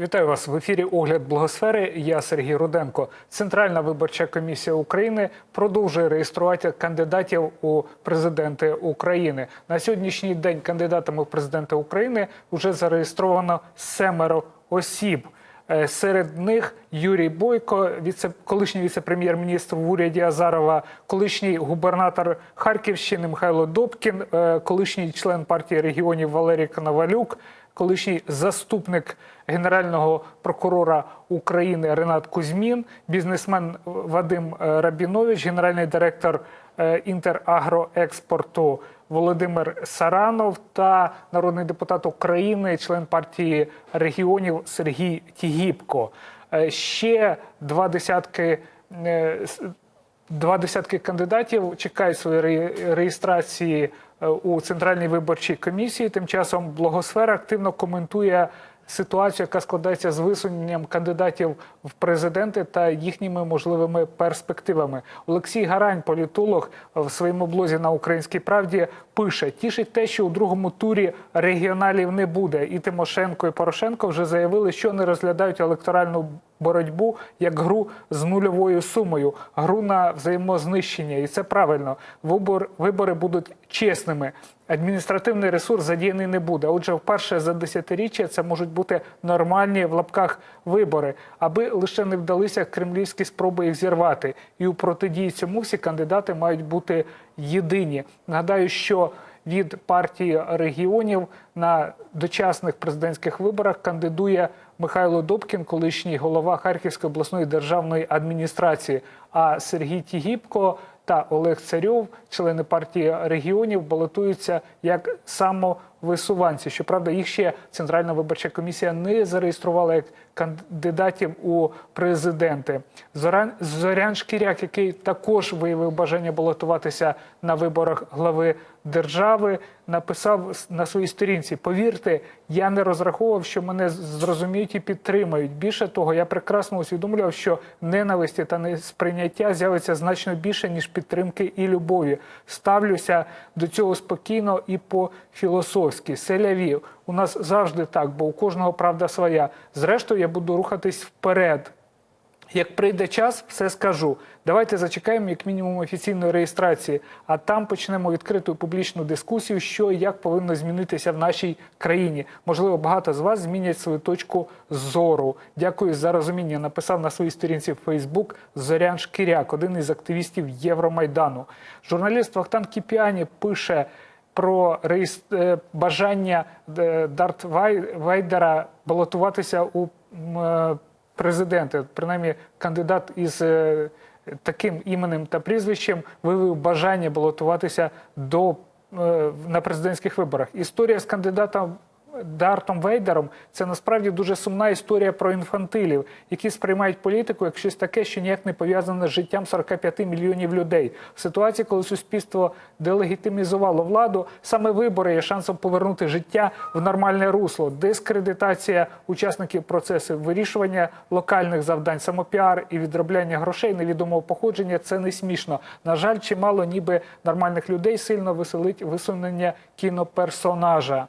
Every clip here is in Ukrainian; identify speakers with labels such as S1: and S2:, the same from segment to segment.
S1: Вітаю вас в ефірі Огляд Благосфери. Я Сергій Руденко. Центральна виборча комісія України продовжує реєструвати кандидатів у президенти України. На сьогоднішній день кандидатами в президенти України вже зареєстровано семеро осіб. Е, Серед них Юрій Бойко, віце, колишній віце-прем'єр-міністр в уряді Азарова, колишній губернатор Харківщини Михайло Добкін, е, колишній член партії регіонів Валерій Коновалюк, колишній заступник генерального прокурора України Ренат Кузьмін, бізнесмен Вадим е, Рабінович, генеральний директор е, Інтерагроекспорту Володимир Саранов та народний депутат України, член партії регіонів Сергій Тігіпко. Е, Ще два десятки. Два десятки кандидатів чекають своєї реєстрації е, у центральній виборчій комісії. Тим часом Благосфера активно коментує ситуацію, яка складається з висуненням кандидатів в президенти та їхніми можливими перспективами. Олексій Гарань, політолог, в своєму блозі на Українській правді пише: тішить те, що у другому турі регіоналів не буде. І Тимошенко і Порошенко вже заявили, що не розглядають електоральну боротьбу як гру з нульовою сумою, гру на взаємознищення. І це правильно. Вибор, вибори будуть чесними. Адміністративний ресурс задіяний не буде. Отже, вперше за десятиріччя це можуть бути нормальні в лапках вибори, аби лише не вдалися кремлівські спроби їх зірвати. І у протидії цьому всі кандидати мають бути єдині. Нагадаю, що від партії регіонів на дочасних президентських виборах кандидує Михайло Добкін, колишній голова Харківської обласної державної адміністрації. А Сергій Тігіпко та Олег Царьов, члени партії регіонів, балотуються як самовисуванці. Щоправда, їх ще Центральна виборча комісія не зареєструвала як кандидатів у президенти. Зорян, Шкіряк, який також виявив бажання балотуватися на виборах глави держави, написав на своїй сторінці: Повірте, я не розраховував, що мене зрозуміють і підтримають. Більше того, я прекрасно усвідомлював, що ненависті та несприйняття з'явиться значно більше ніж підтримки і любові. Ставлюся до цього спокійно і по-філософськи. Селяві у нас завжди так, бо у кожного правда своя. Зрештою, я буду рухатись вперед. Як прийде час, все скажу. Давайте зачекаємо як мінімум офіційної реєстрації, а там почнемо відкриту публічну дискусію, що і як повинно змінитися в нашій країні. Можливо, багато з вас змінять свою точку зору. Дякую за розуміння. Написав на своїй сторінці в Фейсбук Зорян Шкіряк, один із активістів Євромайдану. Журналіст Вахтан Кіпіані пише. Про е, бажання е, Дарт Вайдера балотуватися у е, президенти, принаймні кандидат із е, таким іменем та прізвищем виявив бажання балотуватися до е, на президентських виборах. Історія з кандидатом. Дартом Вейдером це насправді дуже сумна історія про інфантилів, які сприймають політику як щось таке, що ніяк не пов'язане з життям 45 мільйонів людей. В ситуації, коли суспільство делегітимізувало владу, саме вибори є шансом повернути життя в нормальне русло, дискредитація учасників процесу, вирішування локальних завдань, самопіар і відробляння грошей невідомого походження це не смішно. На жаль, чимало ніби нормальних людей сильно веселить висунення кіноперсонажа.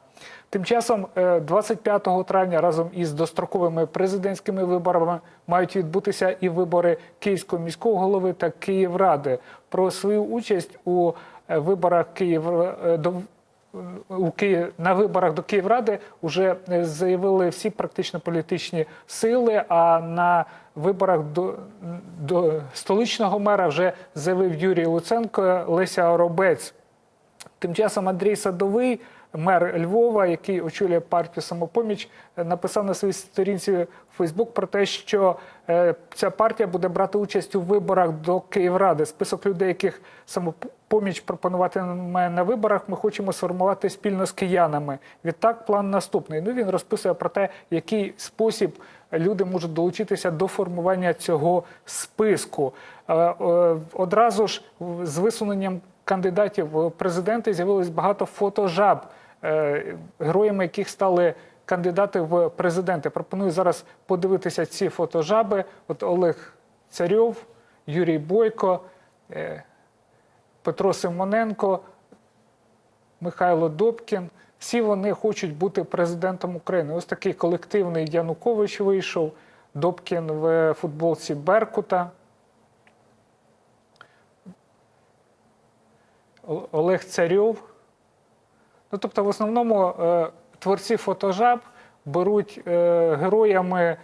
S1: Тим часом, е, 25 травня разом із достроковими президентськими виборами мають відбутися і вибори Київського міського голови та Київради. Про свою участь у е, виборах Київ е, до у Київ на виборах до Київради вже е, заявили всі практично політичні сили. А на виборах до, до столичного мера вже заявив Юрій Луценко, Леся Оробець. Тим часом Андрій Садовий, мер Львова, який очолює партію самопоміч, е, написав на своїй сторінці в Фейсбук про те, що е, ця партія буде брати участь у виборах до Київради. Список людей, яких самопоміч пропонуватиме на виборах, ми хочемо сформувати спільно з киянами. Відтак, план наступний. Ну він розписує про те, який спосіб люди можуть долучитися до формування цього списку. Е, Одразу ж з висуненням кандидатів в президенти з'явилось багато фотожаб, героями яких стали кандидати в президенти. Пропоную зараз подивитися ці фотожаби. От Олег Царьов, Юрій Бойко, е, Петро Симоненко. Михайло Добкін. Всі вони хочуть бути президентом України. Ось такий колективний Янукович вийшов, Добкін в футболці Беркута. Олег Царьов. Ну, тобто, в основному е, творці фотожаб беруть е, героями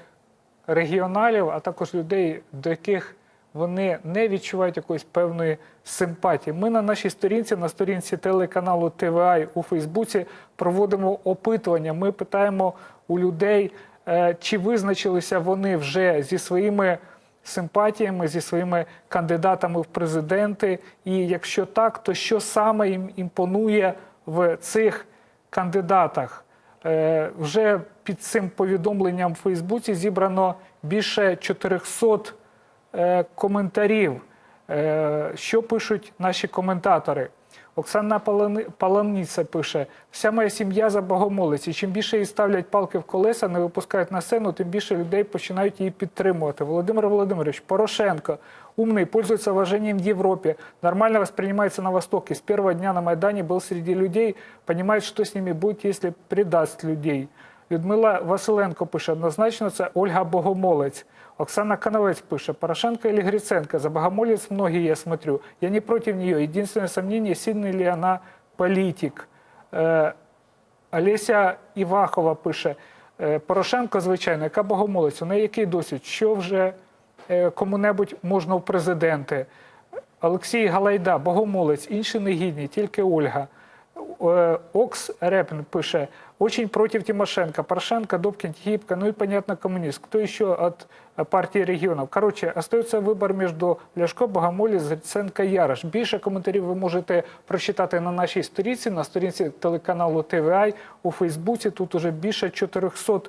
S1: регіоналів, а також людей, до яких вони не відчувають якоїсь певної симпатії. Ми на нашій сторінці, на сторінці телеканалу ТВА у Фейсбуці проводимо опитування. Ми питаємо у людей, е, чи визначилися вони вже зі своїми симпатіями, зі своїми кандидатами в президенти. І якщо так, то що саме їм імпонує в цих кандидатах? Е, Вже під цим повідомленням в Фейсбуці зібрано більше 400 е, коментарів. Е, Що пишуть наші коментатори? Оксана Палани- пише: вся моя сім'я за богомолиці. Чим більше їй ставлять палки в колеса, не випускають на сцену, тим більше людей починають її підтримувати. Володимир Володимирович Порошенко умный, пользуется уважением в Европе, нормально воспринимается на Востоке. С первого дня на Майдане был среди людей, понимает, что с ними будет, если предаст людей. Людмила Василенко пише, однозначно це Ольга Богомолець. Оксана Коновець пише, Порошенко или Гриценко, за Богомолец многие я смотрю. Я не против нее. Единственное сомнение, сильный ли она политик. Е, Олеся Івахова пише: е, Порошенко, звичайно, яка богомолець, у неї який досвід, що вже е, кому-небудь можна в президенти. Олексій Галайда, богомолець, інші негідні, тільки Ольга. Е, Окс Репн пише, очень против Тимошенко, Порошенко, Добкин, Тихипко, ну и, понятно, коммунист. Кто еще от э, партии регионов? Короче, остается вибор між Ляшко, Богомолець, Гриценко, Ярош. Більше коментарів ви можете прочитати на нашій сторінці, на сторінці телеканалу ТВА, у Фейсбуці. Тут уже більше 400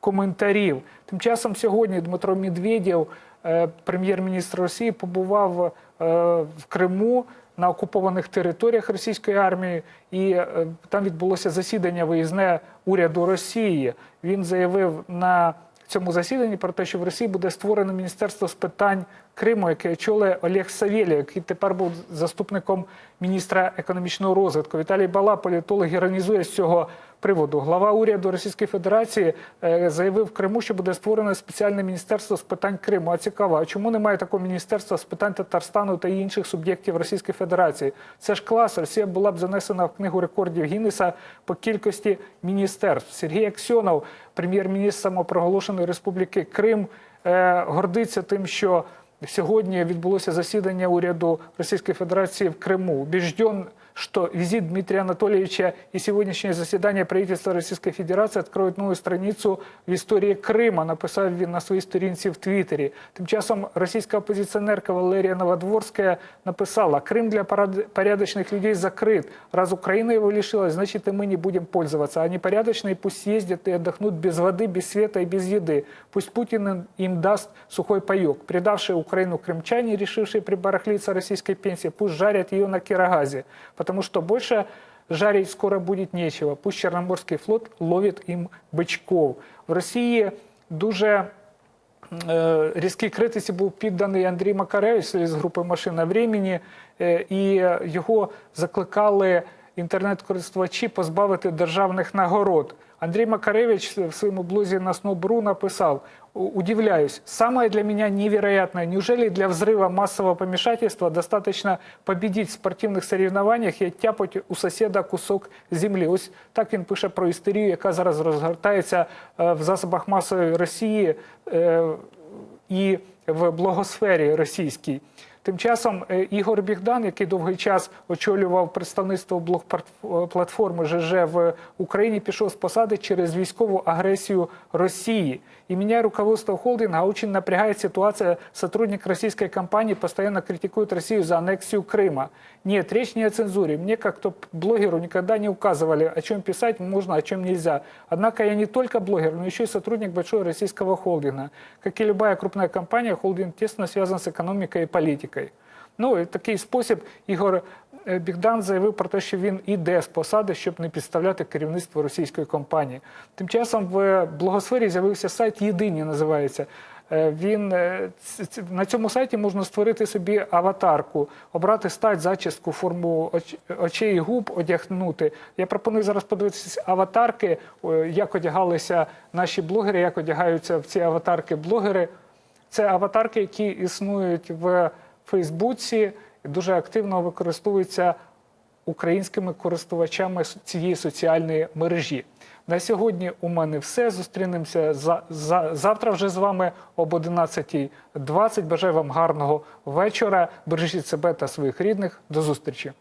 S1: коментарів. Тим часом сьогодні Дмитро Медведєв, е, прем'єр-міністр Росії, побував в Криму на окупованих територіях російської армії, і е, там відбулося засідання виїзне уряду Росії. Він заявив на цьому засіданні про те, що в Росії буде створено міністерство з питань Криму, яке очолює Олег Савєлєв, який тепер був заступником міністра економічного розвитку. Віталій Бала, політолог, іронізує з цього приводу. Глава уряду Російської Федерації е, заявив в Криму, що буде створено спеціальне міністерство з питань Криму. А цікаво, а чому немає такого міністерства з питань Татарстану та інших суб'єктів Російської Федерації? Це ж клас. Росія була б занесена в книгу рекордів Гіннеса по кількості міністерств. Сергій Аксьонов, прем'єр-міністр самопроголошеної Республіки Крим, е, гордиться тим, що Сьогодні відбулося засідання уряду Російської Федерації в Криму. Убежден, что визит Дмитрия Анатольевича и сегодняшнее заседание правительства Российской Федерации откроют новую страницу в історії Крима, написав він на своїй сторінці в Твіттері. Тим часом російська опозиціонерка Валерія Новодворська написала, Крым для порад- порядочных людей закрыт. Раз Украина его лишилась, значит и мы не будем пользоваться. А непорядочные пусть ездят и отдохнут без воды, без света и без еды. Пусть Путин им- им даст сухой паек. Предавшие Украину крымчане, решившие прибарахлиться российской пенсии, пусть жарят ее на Кирагазе. Потому что больше жарить скоро будет нечего. Пусть Черноморский флот ловит им бычков. В Росії дуже е, різкій критиці був підданий Андрій Макаревич з групи Машина времени, е, і його закликали інтернет-користувачі позбавити державних нагород. Андрей Макаревич в своем блоге на Снобру написал, «У- удивляюсь, самое для меня невероятное, неужели для взрыва массового помешательства достаточно победить в спортивных соревнованиях и оттяпать у соседа кусок землі? Ось так він пише про істерію, яка зараз розгортається е, в засобах масової Росії е, і в блогосфері російській. Тим часом е, Ігор Бігдан, який довгий час очолював представництво блок-платформи ЖЖ в Україні, пішов з посади через військову агресію Росії. И меня руководство холдинга очень напрягает ситуация. Сотрудник российской компании постоянно критикует Россию за аннексию Крыма. Нет, речь не о цензуре. Мне, как топ-блогеру, никогда не указывали, о чем писать можно, о чем нельзя. Однако я не только блогер, но еще и сотрудник большого российского холдинга. Как и любая крупная компания, холдинг тесно связан с экономикой и политикой. Ну, і такий спосіб Ігор е, Бігдан заявив про те, що він іде з посади, щоб не підставляти керівництво російської компанії. Тим часом в блогосфері з'явився сайт Єдині, називається. Е, Він е, на цьому сайті можна створити собі аватарку, обрати стать, зачіску, форму оч- очей і губ, одягнути. Я пропоную зараз подивитися аватарки, як одягалися наші блогери, як одягаються в ці аватарки блогери. Це аватарки, які існують в Фейсбуці, дуже активно використовується українськими користувачами цієї соціальної мережі. На сьогодні у мене все. Зустрінемося за, за, завтра вже з вами об 11.20. Бажаю вам гарного вечора. Бережіть себе та своїх рідних. До зустрічі.